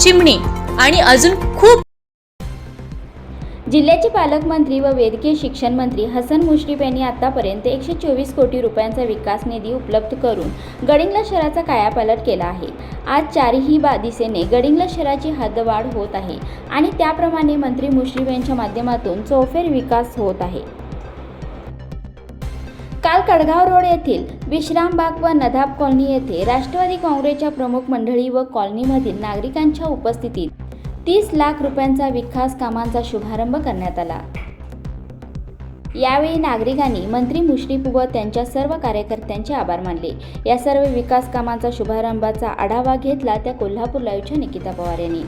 chimney आणि अजून खूप जिल्ह्याचे पालकमंत्री व वैद्यकीय शिक्षण मंत्री हसन मुश्रीफ यांनी आतापर्यंत एकशे चोवीस कोटी रुपयांचा विकास निधी उपलब्ध करून गडिंगला शहराचा कायापालट केला आहे. आज चारही बा दिशेने गडिंगला शहराची हद्दवाढ होत आहे आणि त्याप्रमाणे मंत्री मुश्रीफ यांच्या माध्यमातून चौफेर विकास होत आहे. कडगाव रोड येथील विश्रामबाग व नदाब कॉलनी येथे राष्ट्रवादी काँग्रेसच्या प्रमुख मंडळी व कॉलनीमधील नागरिकांच्या उपस्थितीत तीस लाख रुपयांचा विकास कामांचा शुभारंभ करण्यात आला. यावेळी नागरिकांनी मंत्री मुश्रीफ व त्यांच्या सर्व कार्यकर्त्यांचे आभार मानले. या सर्व विकास कामांचा शुभारंभाचा आढावा घेतला त्या कोल्हापूर लाईव्हच्या निकिता पवार यांनी.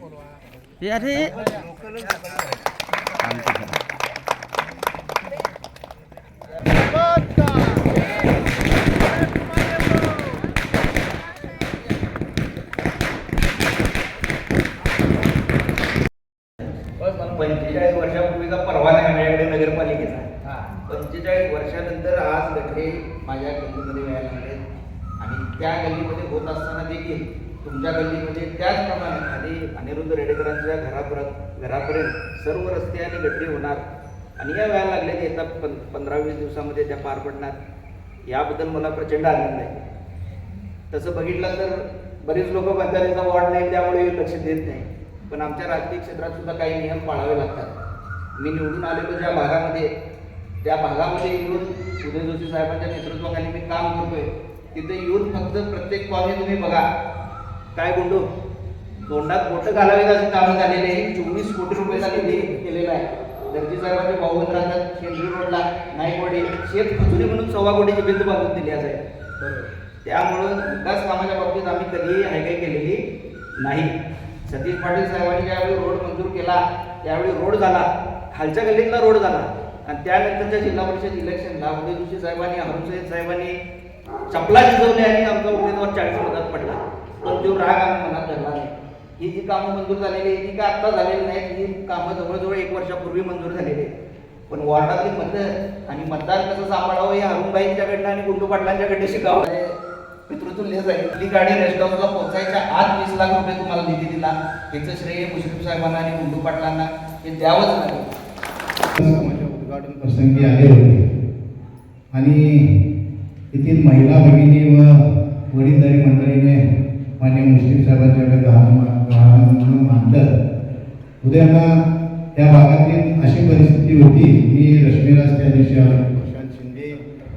अरे पंचेचाळीस वर्षापूर्वीचा परवाना आहे माझ्याकडे नगरपालिकेचा पंचेचाळीस वर्षानंतर आज गड्डे माझ्या गल्लीमध्ये व्हायला लागले आणि त्या गल्लीमध्ये होत असताना देखील तुमच्या गल्लीमध्ये त्याचप्रमाणे खाली अनिरुद्ध रेडेकरांच्या घरापर्यंत घरापर्यंत सर्व रस्ते आणि गटरी होणार. आणि या व्हायला लागल्या की येतात पं पंधरा वीस दिवसामध्ये त्या पार पडणार. याबद्दल मला प्रचंड आनंद आहे. तसं बघितलं तर बरीच लोक बंधाऱ्याचा वॉर्ड नाही त्यामुळे लक्ष देत नाही. पण आमच्या राजकीय क्षेत्रात सुद्धा काही नियम पाळावे लागतात. मी निवडून आलेलो ज्या भागामध्ये त्या भागामध्ये येऊन उदय जोशी साहेबांच्या नेतृत्वाखाली मी काम करतोय. तिथे येऊन फक्त प्रत्येक कॉलनी तुम्ही बघा. काय गुंडू? तोंडात बोट घालावेत असे काम झालेले चोवीस कोटी रुपये निधी केलेला आहे. दर्जी साहेबांचे भाऊबंद राहतात शेंद्री रोडला नाईकवाडी शेत खजुरी म्हणून सव्वा कोटीची भिंत बांधून दिली आहे. त्यामुळं विकास कामाच्या बाबतीत आम्ही कधीही हायगाई केलेली नाही. सतीश पाटील साहेबांनी ज्यावेळी रोड मंजूर केला त्यावेळी रोड झाला खालच्या गल्लीतला रोड झाला. आणि त्यानंतरच्या जिल्हा परिषद इलेक्शनला उदय जोशी साहेबांनी अरुण सय्यद साहेबांनी चपला शिजवल्या आणि आमचा उमेदवार चाळीस मतात पडला. पण तो राग आम्ही मनात धरला नाही. ही जी कामं मंजूर झालेली आहे ती काय आत्ता झालेली नाहीत ही कामं जवळजवळ एक वर्षापूर्वी मंजूर झालेली आहे पण वॉर्डातली मतं आणि मतदार कसं सांभाळावं हे अरुणबाईंच्याकडनं आणि गुंडू पाटलांच्याकडनं शिकावं. म्हणजे पितृतुल्य जाईल ही गाडी रेस्ट हाऊसला पोहोचायच्या आत वीस लाख रुपये तुम्हाला निधी दिला. याचं श्रेय मुश्रीफ साहेबांना आणि गुंडू पाटलांना. हे द्यावंच लागेल माझ्या उद्घाटन प्रसंगी आले होते. आणि येथील महिला भगिनी व वडीलधारी मंडळीने मान्य मुस्लिम साहेबांच्याकडे गहाण म्हणून मांडलं. उद्याला त्या भागातील अशी परिस्थिती होती मी रश्मीराज त्या दिवशी आलो प्रशांत शिंदे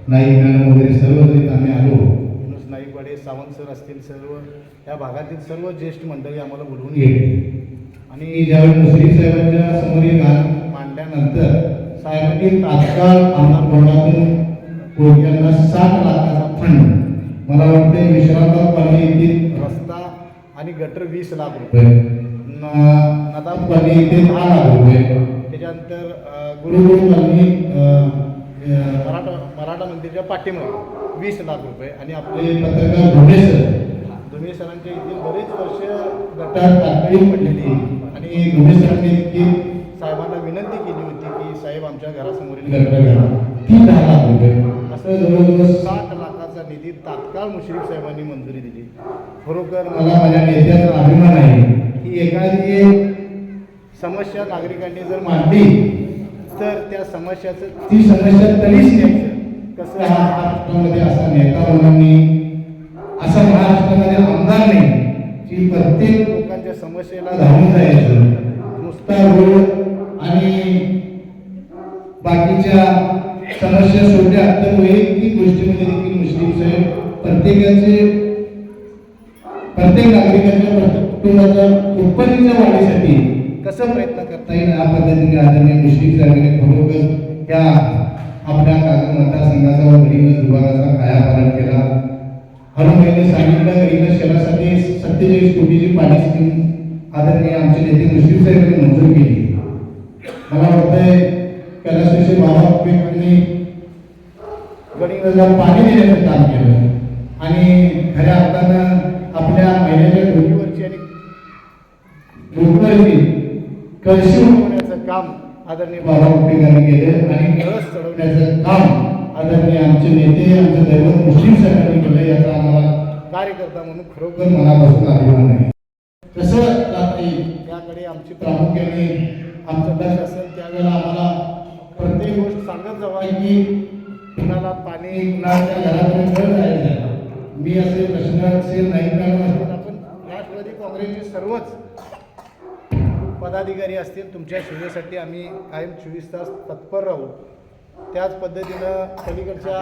नाईक मॅडम वगैरे सर्व आम्ही आलो. नाईक नाईकवाडे सावंत सर असतील सर्व या भागातील सर्व ज्येष्ठ मंडळी आम्हाला बोलवून गेले. आणि ज्यावेळी मुस्लिम साहेबांच्या समोर हे मांडल्यानंतर साहेबांनी तात्काळ आमदार बोर्डातून कोळक्यांना सात लाखाचा फंड मला वाटते विश्रामबाग पाणी येथील रस्ता आणि गटर वीस लाख रुपये. न- नदाब कॉलनी येथे दहा लाख रुपये. त्याच्यानंतर कॉलनी अ, मराठा मराठा मंदिरच्या पाठीमागे वीस लाख रुपये आणि आपले पत्रकार धोंडे सर. सरांच्या इथे बरेच वर्ष गटार तातडी पडलेली आणि सरांनी देखील साहेबांना विनंती केली होती की साहेब आमच्या घरासमोरील गटर घाला ती दहा लाख रुपये. असं जवळजवळ साठ लाखाचा निधी तात्काळ मुश्रीफ साहेबांनी मंजुरी दिली. खरोखर मला माझ्या नेत्याचा अभिमान आहे की एखादी समस्या नागरिकांनी जर मांडली तर त्या समस्याचं ती समस्या तरीच न्यायचं. कसं हा महाराष्ट्रामध्ये असा नेता म्हणून असा महाराष्ट्रामध्ये आमदार नाही की प्रत्येक लोकांच्या समस्येला धावून जायचं. नुसता रोड समस्या सोडल्या तर वैयक्तिक गोष्टीमध्ये देखील मुस्लिम साहेब प्रत्येकाचे प्रत्येक नागरिकाच्या प्रत्येक कुटुंबाच्या उत्पन्नाच्या वाढीसाठी कसं प्रयत्न करता येईल या पद्धतीने आदरणीय मुस्लिम साहेबांनी खरोखर त्या आपल्या कागद मतदारसंघाचा व गरीब विभागाचा कायापालन केला. हनुमाईने सांगितलं गरीब शहरासाठी सत्तेचाळीस कोटीची पाणी स्कीम आदरणीय आमचे नेते मुस्लिम साहेबांनी मंजूर केली. मला वाटतंय कैलासवासी बाबा कुपेकरांनी गणिताला पाणी देण्याचं काम केलं. आणि खऱ्या अर्थानं आपल्या महिन्याच्या डोकीवरची आणि डोक्यावरची कळशी उडवण्याचं काम आदरणीय बाबा कुपेकरांनी केलं आणि कळस चढवण्याचं काम आदरणीय आमचे नेते आमचे दैवत मुस्लिम सरकारने केलं याचा आम्हाला कार्यकर्ता म्हणून खरोखर मनापासून अभिमान आहे. तसं रात्री त्याकडे आमची प्रामुख्याने आमचं लक्ष असेल त्यावेळेला आम्हाला प्रत्येक गोष्ट सांगत जावा की कुणाला पाणी कुणाच्या घरापर्यंत घर जायचं मी असे प्रश्न असेल नाईक मॅडम आपण राष्ट्रवादी काँग्रेसचे सर्वच पदाधिकारी असतील तुमच्या सेवेसाठी आम्ही कायम चोवीस तास तत्पर राहू. त्याच पद्धतीनं पलीकडच्या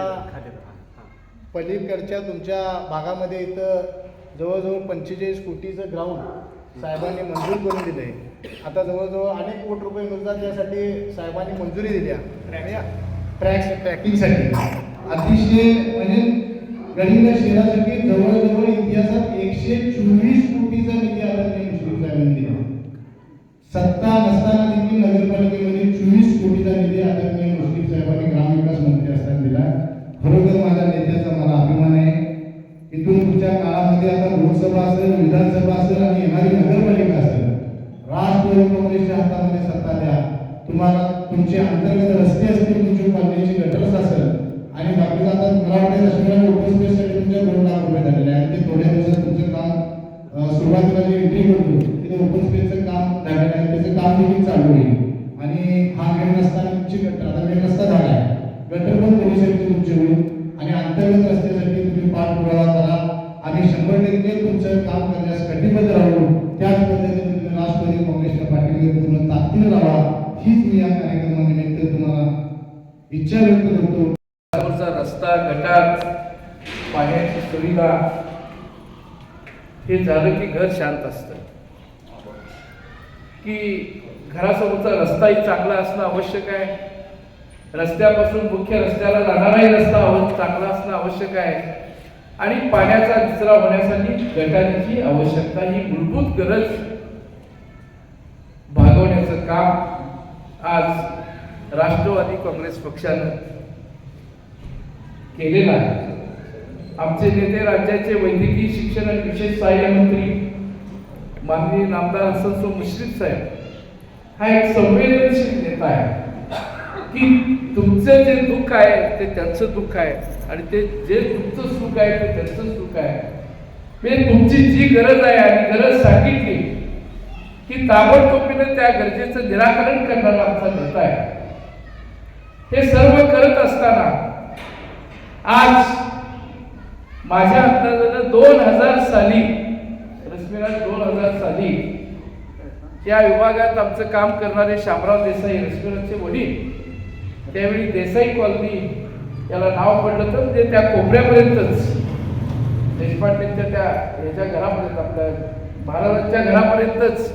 पलीकडच्या तुमच्या भागामध्ये इथं जवळजवळ पंचेचाळीस कोटीचं ग्राउंड साहेबांनी मंजूर करून दिलं आहे आता जवळजवळ अनेक कोटी रुपये मिळतात त्यासाठी साहेबांनी मंजुरी दिल्या ट्रॅक ट्रॅकिंगसाठी अतिशय म्हणजे गणित शहरासाठी जवळजवळ इतिहासात एकशे चोवीस कोटीचा निधी आदरणीय मुश्रीफ साहेबांनी दिला. सत्ता नसताना देखील नगरपालिकेमध्ये चोवीस कोटीचा निधी आदरणीय मुश्रीफ साहेबांनी ग्रामविकास मंत्री असताना दिला. खरोखर माझ्या नेत्याचा मला अभिमान आहे. इथून पुढच्या काळामध्ये आता लोकसभा असेल विधानसभा असेल आणि येणारी नगरपालिका असेल राष्ट्रवादी काँग्रेसच्या हातामध्ये सत्ता द्या तुम्हाला तुमचे अंतर्गत रस्ते असतील तुमची कॉलनीची गटर्स असेल आणि बाकी आता मला वाटेल असणाऱ्या ओपन स्पेससाठी तुमच्या दोन लाख रुपये झालेले आहे आणि ते थोड्या दिवसात तुमचं काम सुरुवातीला जे एंट्री करतो तिथे ओपन स्पेसचं काम झालेलं आहे. त्याचं काम देखील चालू होईल आणि हा मेन रस्ता तुमची गटर आता मेन रस्ता झाला आहे. गटर पण दोन्ही साईडचे तुमचे होईल? आणि अंतर्गत रस्त्यासाठी तुम्ही पाठपुरावा करा. आम्ही शंभर टक्के तुमचं काम करण्यास कटिबद्ध राहू. त्याच पद्धतीने तुम्ही राष्ट्रवादी काँग्रेसच्या पाठीवर पूर्ण ताकदीने राहा. हीच मी या कार्यक्रमानिमित्त तुम्हाला इच्छा व्यक्त करतो. रस्ता गटार पाण्याची सुविधा हे झालं की घर शांत असतं. की घरासमोरचा रस्ताही चांगला असणं आवश्यक आहे. रस्त्यापासून मुख्य रस्त्याला जाणाराही रस्ता आव- चांगला असणं आवश्यक आहे. आणि पाण्याचा निचरा होण्यासाठी गटारीची आवश्यकता ही मूलभूत गरज भागवण्याचं काम आज राष्ट्रवादी काँग्रेस पक्षानं केलेला आहे. आमचे नेते राज्याचे वैद्यकीय शिक्षण आणि विशेष सहाय्य मंत्री माननीय नामदार हसन सो मुश्रीफ साहेब हा एक संवेदनशील नेता आहे की तुमचं जे दुःख आहे ते त्यांचं दुःख आहे आणि ते जे तुमचं सुख आहे ते त्यांचं सुख आहे. म्हणजे तुमची जी गरज आहे आणि गरज सांगितली की ताबडतोबीने त्या गरजेचं निराकरण करणारा आमचा नेता आहे. हे सर्व करत असताना आज माझ्या अंदाजानं दोन हजार साली रश्मीराज दोन हजार साली या विभागात आमचं काम करणारे शामराव देसाई रश्मीराजचे वडील त्यावेळी देसाई कॉलनी याला नाव पडलं तर ते त्या कोपऱ्यापर्यंतच. देशपांडेंच्या त्या ह्याच्या घरापर्यंत आपल्या महाराजांच्या घरापर्यंतच.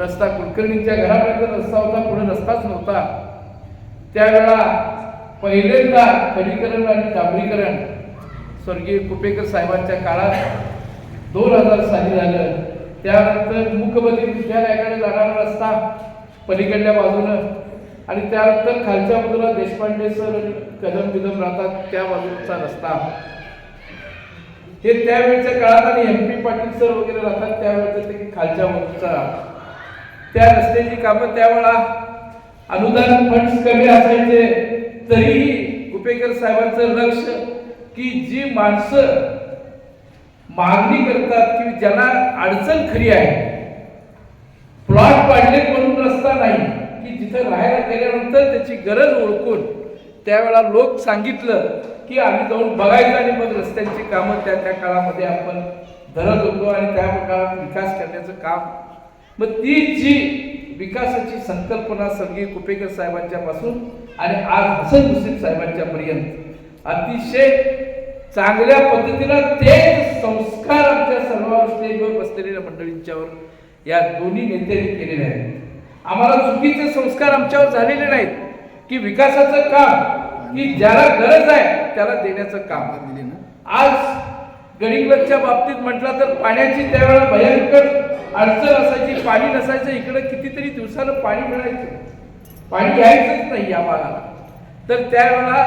रस्ता कुलकर्णींच्या घरापर्यंत रस्ता होता पुढे रस्ताच नव्हता. त्यावेळा पहिल्यांदा खडीकरण आणि डांबरीकरण स्वर्गीय कुपेकर साहेबांच्या काळात दोन हजार साली झालं. त्यानंतर मुकबधी विद्यालयाकडे जाणारा रस्ता पलीकडल्या बाजूनं आणि त्यानंतर खालच्या बाजूला देशपांडे सर कदम बिदम राहतात त्या बाजूचा रस्ता. हे त्यावेळेच्या काळात आणि एम पी पाटील सर वगैरे राहतात त्यावेळेचं ते खालच्या बाजूचा त्या रस्त्याची कामं त्यावेळा अनुदान फंड्स कमी असायचे. तरीही कुपेकर साहेबांचं लक्ष की जी माणसं मागणी करतात की ज्यांना अडचण खरी आहे प्लॉट पाडले म्हणून रस्ता नाही की जिथं राहायला गेल्यानंतर त्याची गरज ओळखून त्यावेळा लोक सांगितलं की आम्ही जाऊन बघायचं आणि मग रस्त्यांची कामं त्या त्या काळामध्ये आपण धरत होतो आणि त्या काळात विकास करण्याचं काम मग ती जी विकासाची संकल्पना संगीत कुपेकर साहेबांच्या पासून आणि आज हसन मुसीफ साहेबांच्या पर्यंत अतिशय चांगल्या पद्धतीनं ते संस्कार आमच्या सर्व स्टेजवर बसलेल्या मंडळींच्यावर या दोन्ही नेत्यांनी केलेले आहेत. आम्हाला चुकीचे संस्कार आमच्यावर झालेले नाहीत. की विकासाचं काम की ज्याला गरज आहे त्याला देण्याचं काम. आज गडिंगलजच्या बाबतीत म्हटलं तर पाण्याची त्यावेळेला भयंकर अडचण असायची पाणी नसायचं इकडे कितीतरी दिवसानं पाणी मिळायचं. पाणी यायचंच नाही या भागाला तर त्यावेळेला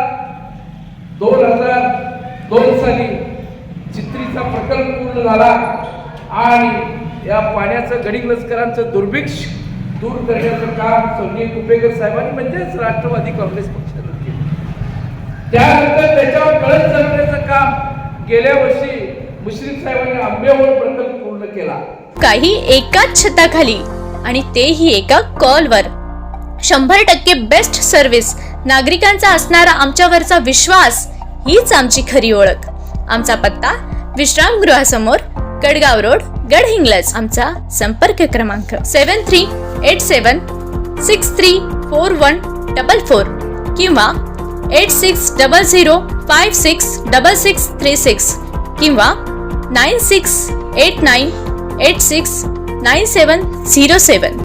दोन हजार दोन साली चित्रीचा प्रकल्प पूर्ण झाला आणि या पाण्याचं गडिंगलजकरांचं दुर्भिक्ष दूर करण्याचं काम सोनी कुपेकर साहेबांनी म्हणजेच राष्ट्रवादी काँग्रेस पक्षानं केलं. त्यानंतर त्याच्यावर कळत चालवण्याचं काम गेल्या वर्षी मुश्रीफ साहेबांनी आंबेवर प्रकल्प केला. काही एकाच छताखाली आणि तेही एका कॉलवर. शंभर टक्के बेस्ट सर्व्हिस नागरिकांचा असणारा आमच्यावरचा विश्वास हीच आमची खरी ओळख. आमचा पत्ता विश्रामगृहासमोर कडगाव रोड गडहिंग्लज आमचा संपर्क क्रमांक seven three eight seven six three four one double four किंवा eight six double zero five six double six three six किंवा nine six eight nine eight six nine seven zero seven